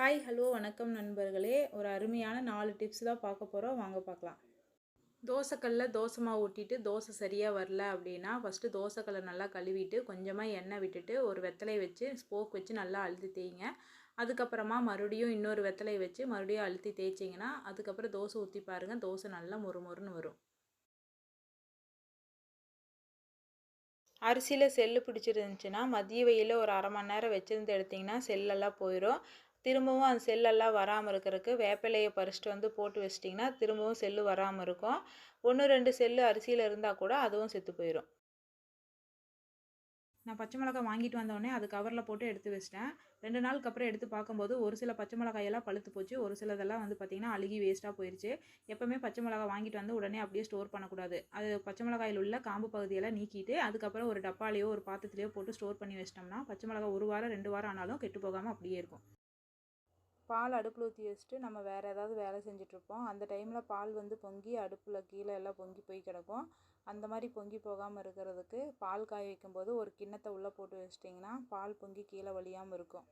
Hi hello வணக்கம் நண்பர்களே. ஒரு அருமையான நாலு டிப்ஸ் தான் பார்க்க போகிறோம் வாங்க பார்க்கலாம். தோசைக்கல்ல தோசை மாவு ஊட்டிட்டு தோசை சரியாக வரல அப்படின்னா ஃபஸ்ட்டு தோசைக்கல்லை நல்லா கழுவிட்டு கொஞ்சமாக எண்ணெய் விட்டுட்டு ஒரு வெத்தலை வச்சு ஸ்போக் வச்சு நல்லா அழுத்தி தேய்ங்க. அதுக்கப்புறமா மறுபடியும் இன்னொரு வெத்தலை வச்சு மறுபடியும் அழுத்தி தேய்ச்சிங்கன்னா அதுக்கப்புறம் தோசை ஊற்றி பாருங்கள் தோசை நல்லா மொறு மொறுன்னு வரும். அரிசியில் செல்லு பிடிச்சிருந்துச்சின்னா மதிய வெயிலில் ஒரு அரை மணி நேரம் வச்சுருந்து எடுத்திங்கன்னா செல்லெல்லாம் போயிடும் திரும்பவும் அந்த செல்லெல்லாம் வராமல் இருக்கிறதுக்கு வேப்பிலையை பறிச்சுட்டு வந்து போட்டு வச்சிட்டிங்கன்னா திரும்பவும் செல்லு வராமல் இருக்கும். ஒன்று ரெண்டு செல்லு அரிசியில் இருந்தால் கூட அதுவும் செத்து போயிடும் நான் பச்சை மிளகாய் வாங்கிட்டு வந்தோடனே அது கவரில் போட்டு எடுத்து வச்சிட்டேன். ரெண்டு நாளுக்கு அப்புறம் எடுத்து பார்க்கும்போது ஒரு சில பச்சை மிளகாயெல்லாம் பழுத்து போச்சு. ஒரு சிலதெல்லாம் வந்து பார்த்திங்கன்னா அழுகி வேஸ்ட்டாக போயிடுச்சு எப்போவுமே பச்சை மிளகாய் வாங்கிட்டு வந்து உடனே அப்படியே ஸ்டோர் பண்ணக்கூடாது. அது பச்சை மிளகாயில் உள்ள காம்பு பகுதியெல்லாம் நீக்கிட்டு அதுக்கப்புறம் ஒரு டப்பாலையோ ஒரு பாத்திரத்துலையோ போட்டு ஸ்டோர் பண்ணி வச்சிட்டோம்னா பச்சை மிளகாய் ஒரு வாரம் ரெண்டு வாரம் ஆனாலும் கெட்டு போகாமல் அப்படியே இருக்கும். பால் அடுப்பில் ஊற்றி வச்சுட்டு நம்ம வேறு ஏதாவது வேலை செஞ்சிட்ருப்போம். அந்த டைமில் பால் வந்து பொங்கி அடுப்பில் கீழே எல்லாம் பொங்கி போய் கிடக்கும். அந்த மாதிரி பொங்கி போகாமல் இருக்கிறதுக்கு பால் காய வைக்கும்போது ஒரு கிண்ணத்தை உள்ளே போட்டு வச்சிட்டிங்கன்னா பால் பொங்கி கீழே வழியாமல் இருக்கும்.